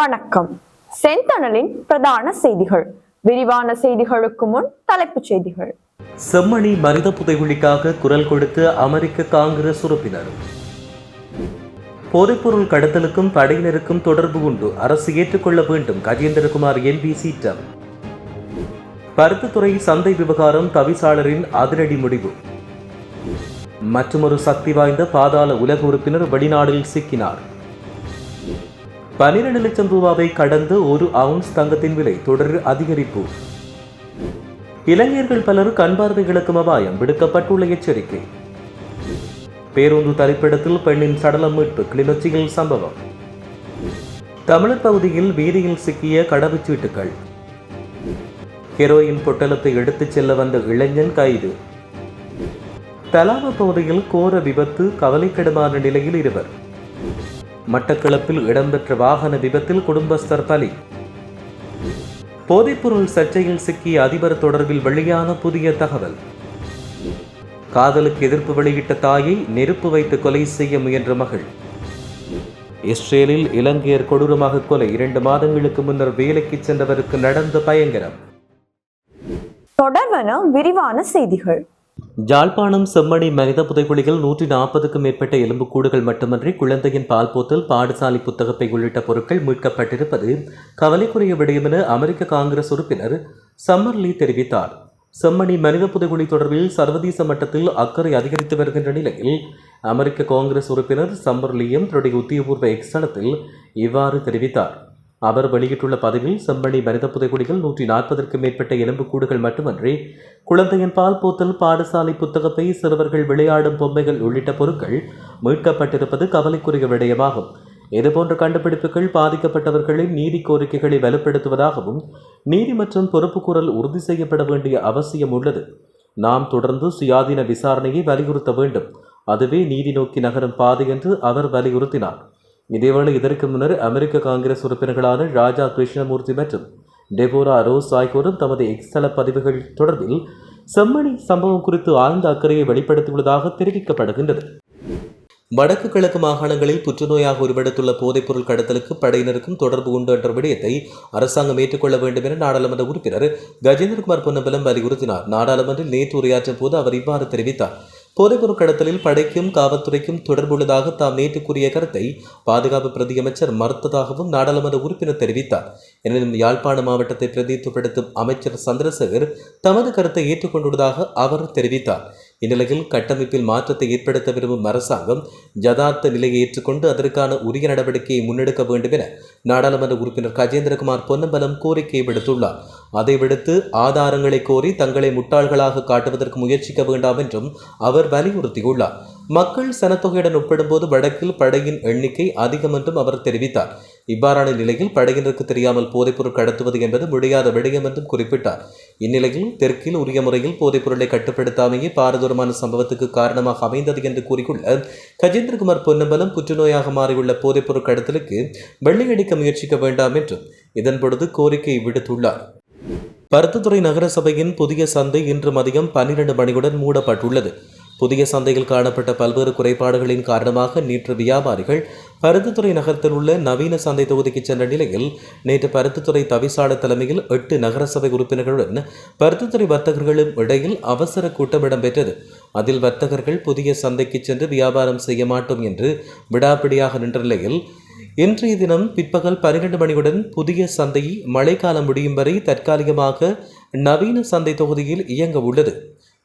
வணக்கம். செந்தணலின் பிரதான செய்திகள். விரிவான செய்திகளுக்கு முன் தலைப்புச் செய்திகள். செம்மணி மனித புதைகுழிக்காக குரல் கொடுத்த அமெரிக்க காங்கிரஸ் உறுப்பினர். போதைப்பொருள் கடத்தலுக்கும் படையினருக்கும் தொடர்பு உண்டு. அரசு ஏற்றுக்கொள்ள வேண்டும். கஜேந்திரகுமார் என்பி சீட்டம் பருத்துத்துறை சந்தை விவகாரம் தவிசாளரின் அதிரடி முடிவு. மற்றொரு சக்தி வாய்ந்த பாதாள உலக உறுப்பினர் வெளிநாடில் சிக்கினார். பன்னிரண்டு லட்சம் ரூபாவை கடந்து ஒரு அவுன்ஸ் தங்கத்தின் விலை தொடர் அதிகரிப்பு. இளைஞர்கள் பலர் கண் பார்வை இழக்கும் அபாயம் விடுக்கப்பட்டுள்ள எச்சரிக்கை. பேருந்து தரிப்பிடத்தில் பெண்ணின் சடலம் மீட்பு கிளிநொச்சியில் சம்பவம். தமிழர் பகுதியில் வீதியில் சிக்கிய கடவுச்சீட்டுகள் ஹெரோயின் பொட்டலத்தை எடுத்துச் செல்ல வந்த இளைஞன் கைது. தலாவ பகுதியில் கோர விபத்து கவலைக்கிடமான நிலையில் இருவர். மட்டக்களப்பில் இடம்பெற்ற வாகன விபத்தில் குடும்பஸ்தர் பலி. போதைப்பொருள் சர்ச்சையில் சிக்கிய அதிபர் தொடர்பில் வெளியான புதிய தகவல். காதலுக்கு எதிர்ப்பு வெளியிட்ட தாயை நெருப்பு வைத்து கொலை செய்ய முயன்ற மகள். இஸ்ரேலில் இலங்கையர் கொடூரமாக கொலை இரண்டு மாதங்களுக்கு முன்னர் வேலைக்கு சென்றவருக்கு நடந்த பயங்கரம். தொடர்வன விரிவான செய்திகள். ஜாழ்ப்பாணம் செம்மணி மனித புதைக்குழிகள் நூற்றி நாற்பதுக்கும் மேற்பட்ட எலும்புக்கூடுகள் மட்டுமன்றி குழந்தையின் பால் போத்தல் பாடசாலை புத்தகப்பை உள்ளிட்ட பொருட்கள் மீட்கப்பட்டிருப்பது கவலைக்குரிய விடயம் என அமெரிக்க காங்கிரஸ் உறுப்பினர் சம்மர்லி தெரிவித்தார். செம்மணி மனித புதைக்குழி தொடர்பில் சர்வதேச மட்டத்தில் அக்கறை அதிகரித்து வருகின்ற நிலையில் அமெரிக்க காங்கிரஸ் உறுப்பினர் சம்மர்லியும் தன்னுடைய உத்தியபூர்வ எக்ஸ் தளத்தில் இவ்வாறு தெரிவித்தார். அவர் வெளியிட்டுள்ள பதிவில் செம்மணி மனித புதைக்குழிகள் நூற்றி நாற்பதற்கும் மேற்பட்ட எலும்புக்கூடுகள் மட்டுமன்றி குழந்தையின் பால் போத்தல் பாடசாலை புத்தகப்பை சிறுவர்கள் விளையாடும் பொம்மைகள் உள்ளிட்ட பொருட்கள் மீட்கப்பட்டிருப்பது கவலைக்குரிய விடயமாகும். இதுபோன்ற கண்டுபிடிப்புகள் பாதிக்கப்பட்டவர்களின் நீதி கோரிக்கைகளை வலுப்படுத்துவதாகவும் நீதி மற்றும் பொறுப்புக்கூறல் உறுதி செய்யப்பட வேண்டிய அவசியம் உள்ளது. நாம் தொடர்ந்து சுயாதீன விசாரணையை வலியுறுத்த வேண்டும். அதுவே நீதி நோக்கி நகரும் பாதை என்று அவர் வலியுறுத்தினார். இதேவேளை இதற்கு முன்னர் அமெரிக்க காங்கிரஸ் உறுப்பினர்களான ராஜா கிருஷ்ணமூர்த்தி மற்றும் டெபோரா ரோஸ் ஆகியோரும் தமது எக்ஸ்தல பதிவுகள் தொடர்பில் செம்மணி சம்பவம் குறித்து ஆழ்ந்த அக்கறையை வெளிப்படுத்தியுள்ளதாக தெரிவிக்கப்படுகின்றது. வடக்கு கிழக்கு மாகாணங்களில் புற்றுநோயாக உருவெடுத்துள்ள போதைப்பொருள் கடத்தலுக்கு படையினருக்கும் தொடர்பு உண்டு என்ற விடயத்தை அரசாங்கம் ஏற்றுக்கொள்ள வேண்டும் என நாடாளுமன்ற உறுப்பினர் கஜேந்திரகுமார் பொன்னம்பலம் வலியுறுத்தினார். நாடாளுமன்றில் நேற்று உரையாற்றும் போது அவர் இவ்வாறு தெரிவித்தார். போதைப்பொருள் கடத்தலில் படைக்கும் காவல்துறைக்கும் தொடர்புள்ளதாக தாம் நேற்று கூறிய கருத்தை பாதுகாப்பு பிரதியமைச்சர் மறுத்ததாகவும் நாடாளுமன்ற உறுப்பினர் தெரிவித்தார். எனினும் யாழ்ப்பாண மாவட்டத்தை பிரதித்துவப்படுத்தும் அமைச்சர் சந்திரசேகர் தமது கருத்தை ஏற்றுக்கொண்டுள்ளதாக அவர் தெரிவித்தார். இந்நிலையில் கட்டமைப்பில் மாற்றத்தை ஏற்படுத்த விரும்பும் அரசாங்கம் யதார்த்த நிலையை ஏற்றுக்கொண்டு அதற்கான உரிய நடவடிக்கையை முன்னெடுக்க வேண்டும் என நாடாளுமன்ற உறுப்பினர் கஜேந்திரகுமார் பொன்னம்பலம் கோரிக்கை விடுத்துள்ளார். அதை விடுத்து ஆதாரங்களை கோரி தங்களை முட்டாள்களாக காட்டுவதற்கு முயற்சிக்க வேண்டாம் என்றும் அவர் வலியுறுத்தியுள்ளார். மக்கள் சனத்தொகையுடன் ஒப்பிடும்போது வடக்கில் படையின் எண்ணிக்கை அதிகம் என்றும் அவர் தெரிவித்தார். இவ்வாறான நிலையில் படையினருக்கு தெரியாமல் போதைப்பொருள் கடத்துவது என்பது முடியாத விடயம் என்றும் குறிப்பிட்டார். இந்நிலையில் தெற்கில் உரிய முறையில் போதைப்பொருளை கட்டுப்படுத்தாமையே பாரதூரமான சம்பவத்துக்கு காரணமாக அமைந்தது என்று கூறியுள்ள கஜேந்திரகுமார் பொன்னம்பலம் புற்றுநோயாக மாறியுள்ள போதைப்பொருள் கடத்தலுக்கு வெள்ளையடிக்க முயற்சிக்க வேண்டாம் என்றும் இதன் பொழுது கோரிக்கை விடுத்துள்ளார். பருத்தித்துறை நகர சபையின் புதிய சந்தை இன்று மதியம் பன்னிரண்டு மணியுடன் மூடப்பட்டுள்ளது. புதிய சந்தையில் காணப்பட்ட பல்வேறு குறைபாடுகளின் காரணமாக நேற்று வியாபாரிகள் பருத்தித்துறை நகரத்தில் உள்ள நவீன சந்தை தொகுதிக்கு சென்ற நிலையில் நேற்று பருத்தித்துறை தவிசாளர் தலைமையில் எட்டு நகரசபை உறுப்பினர்களுடன் பருத்தித்துறை வர்த்தகர்களும் இடையில் அவசர கூட்டம் இடம்பெற்றது. அதில் வர்த்தகர்கள் புதிய சந்தைக்கு சென்று வியாபாரம் செய்ய மாட்டோம் என்று விடாப்பிடியாக நின்ற நிலையில் இன்றைய தினம் பிற்பகல் பன்னிரண்டு மணியுடன் புதிய சந்தை மழைக்காலம் முடியும் வரை தற்காலிகமாக நவீன சந்தை தொகுதியில் இயங்க உள்ளது.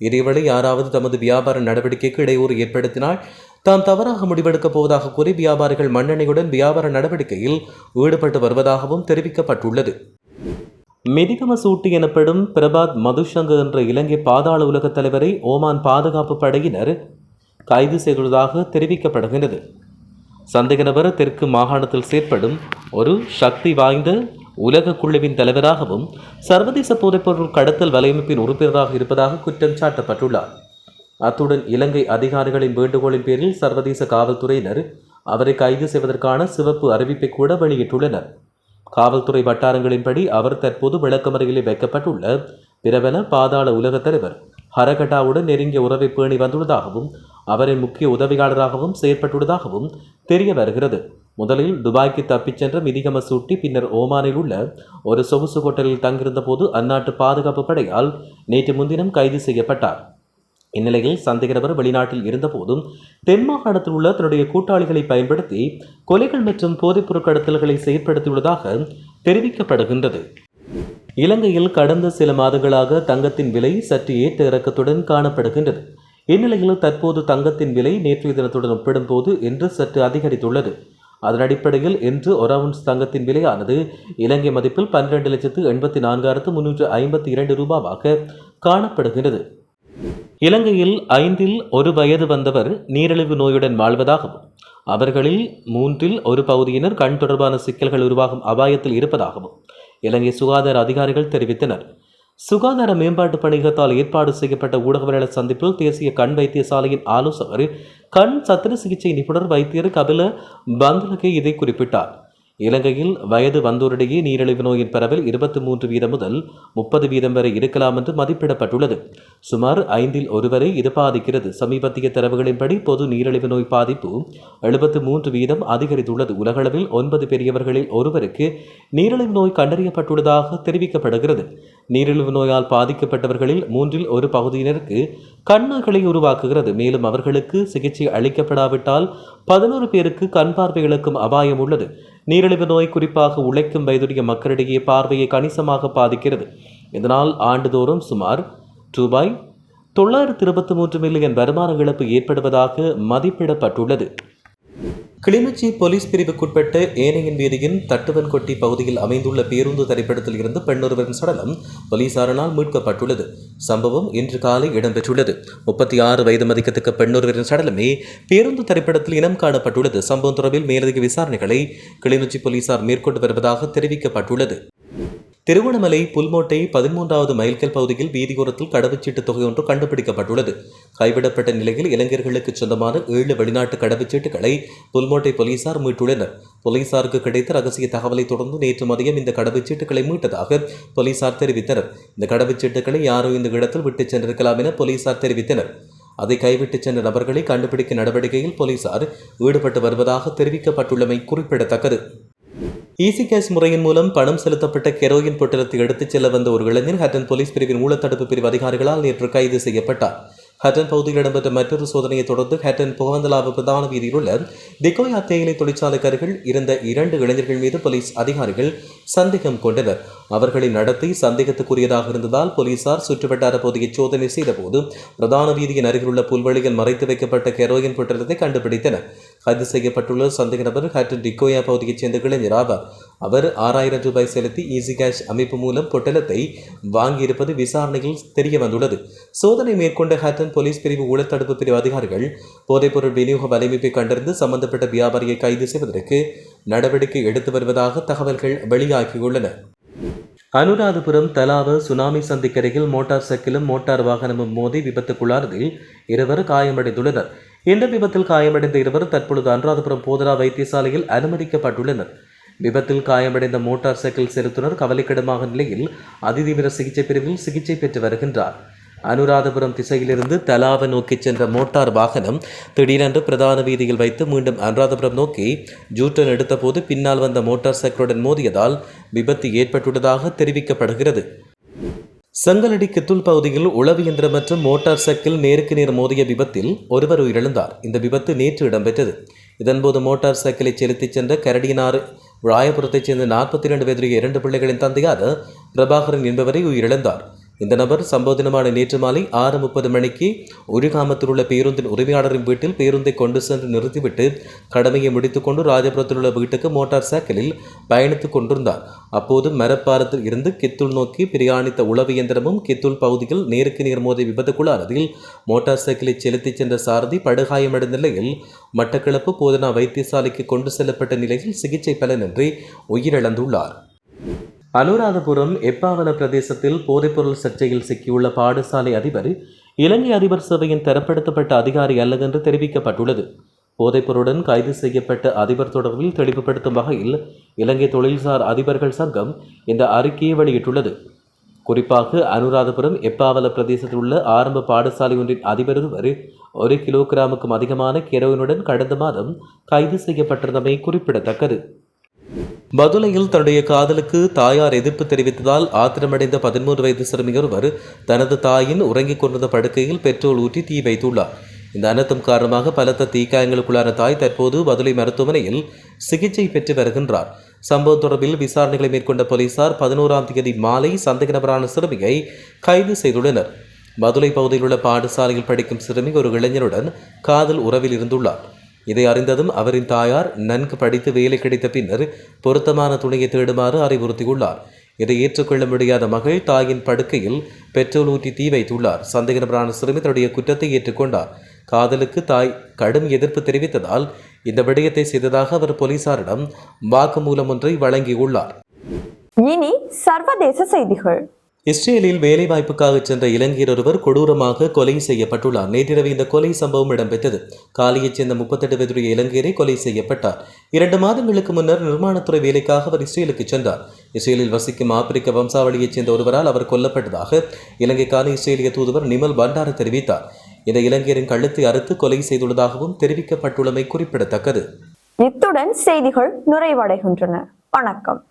இதேவேளை யாராவது தமது வியாபார நடவடிக்கைக்கு இடையூறு ஏற்படுத்தினால் தாம் தவறாக முடிவெடுக்கப் போவதாக கூறி வியாபாரிகள் மண்ணெண்ணையுடன் வியாபார நடவடிக்கையில் ஈடுபட்டு வருவதாகவும் தெரிவிக்கப்பட்டுள்ளது. மிதிகம சூட்டி எனப்படும் பிரபாத் மதுஷங்க என்ற இலங்கை பாதாள உலகத் தலைவரை ஓமான் பாதுகாப்பு படையினர் கைது செய்துள்ளதாக தெரிவிக்கப்படுகின்றது. சந்தேக நபர் தெற்கு மாகாணத்தில் செயற்படும் ஒரு சக்தி வாய்ந்த உலக குழுவின் தலைவராகவும் சர்வதேச போதைப்பொருள் கடத்தல் வலையமைப்பின் உறுப்பினராக இருப்பதாக குற்றம் சாட்டப்பட்டுள்ளார். அத்துடன் இலங்கை அதிகாரிகளின் வேண்டுகோளின் பேரில் சர்வதேச காவல்துறையினர் அவரை கைது செய்வதற்கான சிவப்பு அறிவிப்பை கூட வெளியிட்டுள்ளனர். காவல்துறை வட்டாரங்களின்படி அவர் தற்போது விளக்கமறையிலே வைக்கப்பட்டுள்ள பிரபல பாதாள உலகத் தலைவர் ஹரகட்டாவுடன் நெருங்கிய உறவை பேணி வந்துள்ளதாகவும் அவரின் முக்கிய உதவியாளராகவும் செயற்பட்டுள்ளதாகவும் தெரிய வருகிறது. முதலில் துபாய்க்கு தப்பிச் சென்ற மிதிகம சூட்டி பின்னர் ஓமானில் உள்ள ஒரு சொகுசு ஹோட்டலில் தங்கியிருந்த போது அந்நாட்டு பாதுகாப்பு படையால் நேற்று முன்தினம் கைது செய்யப்பட்டார். இந்நிலையில் சந்தேகநபர் வெளிநாட்டில் இருந்தபோதும் தென் மாகாணத்தில் உள்ள தன்னுடைய கூட்டாளிகளை பயன்படுத்தி கொலைகள் மற்றும் போதைப்பொருள் கடத்தல்களை செயற்படுத்தியுள்ளதாக தெரிவிக்கப்படுகின்றது. இலங்கையில் கடந்த சில மாதங்களாக தங்கத்தின் விலை சற்று ஏற்ற இறக்கத்துடன் காணப்படுகின்றது. இந்நிலையில் தற்போது தங்கத்தின் விலை நேற்றைய தினத்துடன் ஒப்பிடும்போது இன்று சற்று அதிகரித்துள்ளது. அதன் அடிப்படையில் இன்று ஒரு அவுன்ஸ் தங்கத்தின் விலையானது இலங்கை மதிப்பில் பன்னிரண்டு லட்சத்து எண்பத்தி நான்காயிரத்து முன்னூற்று ஐம்பத்தி இரண்டு ரூபாவாக காணப்படுகிறது இலங்கையில் ஐந்தில் ஒரு வயது வந்தவர் நீரிழிவு நோயுடன் வாழ்வதாகவும் அவர்களில் மூன்றில் ஒரு பகுதியினர் கண் தொடர்பான சிக்கல்கள் உருவாகும் அபாயத்தில் இருப்பதாகவும் இலங்கை சுகாதார அதிகாரிகள் தெரிவித்தனர். சுகாதார மேம்பாட்டு பணியகத்தால் ஏற்பாடு செய்யப்பட்ட ஊடகவியலாளர் சந்திப்பில் தேசிய கண் வைத்தியசாலையின் ஆலோசகர் கண் சத்திர சிகிச்சை நிபுணர் வைத்தியர் கபில பந்தலகே இதை குறிப்பிட்டார். இலங்கையில் வயது வந்தோரிடையே நீரிழிவு நோயின் பரவல் இருபத்தி மூன்று வீதம் முதல் முப்பது வீதம் வரை இருக்கலாம் என்று மதிப்பிடப்பட்டுள்ளது. சுமார் ஐந்தில் ஒருவரை இது பாதிக்கிறது. சமீபத்திய தரவுகளின்படி பொது நீரிழிவு நோய் பாதிப்பு எழுபத்து மூன்று வீதம் அதிகரித்துள்ளது. உலகளவில் ஒன்பது பெரியவர்களில் ஒருவருக்கு நீரிழிவு நோய் கண்டறியப்பட்டுள்ளதாக தெரிவிக்கப்படுகிறது. நீரிழிவு நோயால் பாதிக்கப்பட்டவர்களில் மூன்றில் ஒரு பகுதியினருக்கு கண்ணுகளை உருவாக்குகிறது. மேலும் அவர்களுக்கு சிகிச்சை அளிக்கப்படாவிட்டால் பதினோரு பேருக்கு கண் பார்வை இழக்கும் அபாயம் உள்ளது. நீரிழிவு நோய் குறிப்பாக உழைக்கும் வயதுடைய மக்களிடையே பார்வையை கணிசமாக பாதிக்கிறது. இதனால் ஆண்டுதோறும் சுமார் ரூபாய் தொள்ளாயிரத்து இருபத்தி மூன்று மில்லியன் வருமான இழப்பு ஏற்படுவதாக மதிப்பிடப்பட்டுள்ளது. கிளிநொச்சி போலீஸ் பிரிவுக்குட்பட்ட ஏனையின் வீதியின் தட்டுவன்கொட்டி பகுதியில் அமைந்துள்ள பேருந்து திரைப்படத்தில் இருந்து பெண்ணொருவரின் சடலம் போலீசாரனால் மீட்கப்பட்டுள்ளது. சம்பவம் இன்று காலை இடம்பெற்றுள்ளது. முப்பத்தி ஆறு வயது மதிக்கத்தக்க பெண்ணொருவரின் சடலமே பேருந்து திரைப்படத்தில் இனம் காணப்பட்டுள்ளது. சம்பவம் தொடர்பில் மேலதிக விசாரணைகளை கிளிநொச்சி போலீசார் மேற்கொண்டு வருவதாக தெரிவிக்கப்பட்டுள்ளது. திருவண்ணாமலை புல்மோட்டை பதிமூன்றாவது மைல்கல் பகுதியில் வீதியோரத்தில் கடவுச்சீட்டு தொகை ஒன்று கண்டுபிடிக்கப்பட்டுள்ளது. கைவிடப்பட்ட நிலையில் இளைஞர்களுக்கு சொந்தமான ஏழு வெளிநாட்டு கடவுச்சீட்டுகளை புல்மோட்டை போலீசார் மீட்டுள்ளனர். போலீசாருக்கு கிடைத்த ரகசிய தகவலை தொடர்ந்து நேற்று மதியம் இந்த கடவுச்சீட்டுகளை மீட்டதாக போலீசார் தெரிவித்தனர். இந்த கடவுச்சீட்டுகளை யாரோ இந்த இடத்தில் விட்டுச் சென்றிருக்கலாம் என போலீசார் தெரிவித்தனர். அதை கைவிட்டுச் சென்ற நபர்களை கண்டுபிடிக்கும் நடவடிக்கையில் போலீசார் ஈடுபட்டு வருவதாக தெரிவிக்கப்பட்டுள்ளமை குறிப்பிடத்தக்கது. ஈசி கேஷ் முறையின் மூலம் பணம் செலுத்தப்பட்ட கெரோயின் பொட்டலத்தை எடுத்துச் செல்ல வந்த ஒரு இளைஞர் ஹட்டன் போலீஸ் பிரிவின் ஊழத்தடுப்பு பிரிவு அதிகாரிகளால் நேற்று கைது செய்யப்பட்டார். ஹட்டன் பகுதியில் இடம்பெற்ற மற்றொரு சோதனையை தொடர்ந்து ஹட்டன் புகவந்தலாவு பிரதான வீதியில் உள்ள திகோயா தேயிலை தொழிற்சாலைக்கு அருகில் இருந்த இரண்டு இளைஞர்கள் மீது போலீஸ் அதிகாரிகள் சந்தேகம் கொண்டனர். அவர்களின் நடத்தை சந்தேகத்துக்குரியதாக இருந்ததால் போலீசார் சுற்றுவட்டார பகுதியை சோதனை செய்தபோது பிரதான வீதியின் அருகிலுள்ள புல்வெளியில் மறைத்து வைக்கப்பட்ட கெரோயின் பொட்டலத்தை கண்டுபிடித்தனர். கைது செய்யப்பட்டுள்ள சந்தேக நபர் ஹாட்டன் டிக்கோயா பகுதியைச் சேர்ந்த இளைஞர் ஆவார். அவர் ஆறாயிரம் ரூபாய் செலுத்தி ஈஸி கேஷ் அமைப்பு மூலம் பொட்டலத்தை வாங்கியிருப்பது விசாரணையில் தெரிய வந்துள்ளது சோதனை மேற்கொண்ட ஹாட்டன் போலீஸ் பிரிவு ஊழத்தடுப்பு பிரிவு அதிகாரிகள் போதைப்பொருள் விநியோக வலைமைப்பை கண்டறிந்து சம்பந்தப்பட்ட வியாபாரியை கைது செய்வதற்கு நடவடிக்கை எடுத்து வருவதாக தகவல்கள் வெளியாகியுள்ளன. அனுராதபுரம் தலாவ சுனாமி சந்திக்கரையில் மோட்டார் சைக்கிளும் மோட்டார் வாகனமும் மோதி விபத்துக்குள்ளானதில் இருவர் காயமடைந்துள்ளனர். இந்த விபத்தில் காயமடைந்த இருவர் தற்பொழுது அனுராதபுரம் போதரா வைத்தியசாலையில் அனுமதிக்கப்பட்டுள்ளனர். விபத்தில் காயமடைந்த மோட்டார் சைக்கிள் செலுத்துனர் கவலைக்கிடமாக நிலையில் அதிதீவிர சிகிச்சை பிரிவில் சிகிச்சை பெற்று வருகின்றார். அனுராதபுரம் திசையிலிருந்து தலாவை நோக்கி சென்ற மோட்டார் வாகனம் திடீரென்று பிரதான வீதியில் வைத்து மீண்டும் அனுராதபுரம் நோக்கி ஜூட்டன் எடுத்தபோது பின்னால் வந்த மோட்டார் சைக்கிளுடன் மோதியதால் விபத்து ஏற்பட்டுள்ளதாக தெரிவிக்கப்படுகிறது. செங்கலடி கித்துல் பகுதியில் உளவு இயந்திரம் மற்றும் மோட்டார் சைக்கிள் நேருக்கு நேர் மோதிய விபத்தில் ஒருவர் உயிரிழந்தார். இந்த விபத்து நேற்று இடம்பெற்றது. இதன்போது மோட்டார் சைக்கிளை செலுத்திச் சென்ற கரடியனாறு ராயபுரத்தைச் சேர்ந்த நாற்பத்தி இரண்டு வயதுடைய இரண்டு பிள்ளைகளின் தந்தையார் பிரபாகரன் என்பவரை உயிரிழந்தார். இந்த நபர் சம்பவ தினமான நேற்று மாலை ஆறு முப்பது மணிக்கு உரிகாமத்தில் உள்ள பேருந்தின் உரிமையாளரின் வீட்டில் பேருந்தை கொண்டு சென்று நிறுத்திவிட்டு கடமையை முடித்துக்கொண்டு ராஜபுரத்தில் உள்ள வீட்டுக்கு மோட்டார் சைக்கிளில் பயணித்துக் கொண்டிருந்தார். அப்போது மரப்பாரத்தில் இருந்து கித்துள் நோக்கி பிரயாணித்த உளவு இயந்திரமும் கித்துள் பகுதியில் நேருக்கு நேர் மோதிய விபத்துக்குள்ளானதில் மோட்டார் சைக்கிளை செலுத்திச் சென்ற சாரதி படுகாயமடைந்த நிலையில் மட்டக்களப்பு போதனா வைத்தியசாலைக்கு கொண்டு செல்லப்பட்ட நிலையில் சிகிச்சை பலனின்றி உயிரிழந்துள்ளார். அனுராதபுரம் எப்பாவல பிரதேசத்தில் போதைப்பொருள் சர்ச்சையில் சிக்கியுள்ள பாடசாலை அதிபர் இலங்கை அதிபர் சபையின் தரப்படுத்தப்பட்ட அதிகாரி அல்ல என்று தெரிவிக்கப்பட்டுள்ளது. போதைப்பொருடன் கைது செய்யப்பட்ட அதிபர் தொடர்பில் தெளிவுபடுத்தும் வகையில் இலங்கை தொழில்சார் அதிபர்கள் சங்கம் இந்த அறிக்கையை வெளியிட்டுள்ளது. குறிப்பாக அனுராதபுரம் எப்பாவல பிரதேசத்தில் உள்ள ஆரம்ப பாடசாலை ஒன்றின் அதிபர் ஒருவர் ஒரு கிலோகிராமுக்கும் அதிகமான கெரோயினுடன் கடந்த மாதம் கைது செய்யப்பட்டிருந்தமை குறிப்பிடத்தக்கது. பதுளையில் தன்னுடைய காதலுக்கு தாயார் எதிர்ப்பு தெரிவித்ததால் ஆத்திரமடைந்த பதிமூன்று வயது சிறுமியொருவர் தனது தாயின் உறங்கிக் கொண்டிருந்த படுக்கையில் பெட்ரோல் ஊற்றி தீ வைத்துள்ளார். இந்த அனர்த்தம் காரணமாக பலத்த தீக்காயங்களுக்குள்ளான தாய் தற்போது பதுளை மருத்துவமனையில் சிகிச்சை பெற்று வருகின்றார். சம்பவம் தொடர்பில் விசாரணைகளை மேற்கொண்ட போலீசார் பதினோராம் தேதி மாலை சந்தேக நபரான சிறுமியை கைது செய்துள்ளனர். மதுரை பகுதியில் உள்ள பாடசாலையில் படிக்கும் சிறுமி ஒரு இளைஞனுடன் காதல் உறவில் இருந்துள்ளார். இதை அறிந்ததும் அவரின் தாயார் நன்கு படித்து வேலை கிடைத்த பின்னர் பொருத்தமான துணையை தேடுமாறு அறிவுறுத்தியுள்ளார். இதை ஏற்றுக்கொள்ள முடியாத மகள் தாயின் படுக்கையில் பெட்ரோல் ஊற்றி தீ வைத்துள்ளார். சந்தேக நபரான சிறுமி தன்னுடைய குற்றத்தை ஏற்றுக்கொண்டார். காதலுக்கு தாய் கடும் எதிர்ப்பு தெரிவித்ததால் இந்த விடயத்தை செய்ததாக அவர் போலீசாரிடம் வாக்குமூலம் ஒன்றை வழங்கியுள்ளார். இனி சர்வதேச செய்திகள். இஸ்ரேலில் வேலைவாய்ப்புக்காக சென்ற இளைஞர் ஒருவர் கொடூரமாக கொலை செய்யப்பட்டுள்ளார். நேற்றிரவு இந்த கொலை சம்பவம் இடம்பெற்றது. காலியைச் சேர்ந்த முப்பத்தெட்டு வயதுடைய இளைஞரை கொலை செய்யப்பட்டார். இரண்டு மாதங்களுக்கு முன்னர் நிர்மாணத்துறை வேலைக்காக அவர் இஸ்ரேலுக்கு சென்றார். இஸ்ரேலில் வசிக்கும் ஆப்பிரிக்க வம்சாவளியைச் சேர்ந்த ஒருவரால் அவர் கொல்லப்பட்டதாக இலங்கைக்கான இஸ்ரேலிய தூதுவர் நிமல் பண்டார தெரிவித்தார். இந்த இளைஞரின் கழுத்தை அறுத்து கொலை செய்துள்ளதாகவும் தெரிவிக்கப்பட்டுள்ளமை குறிப்பிடத்தக்கது. இத்துடன் செய்திகள் நிறைவடைகின்றன. வணக்கம்.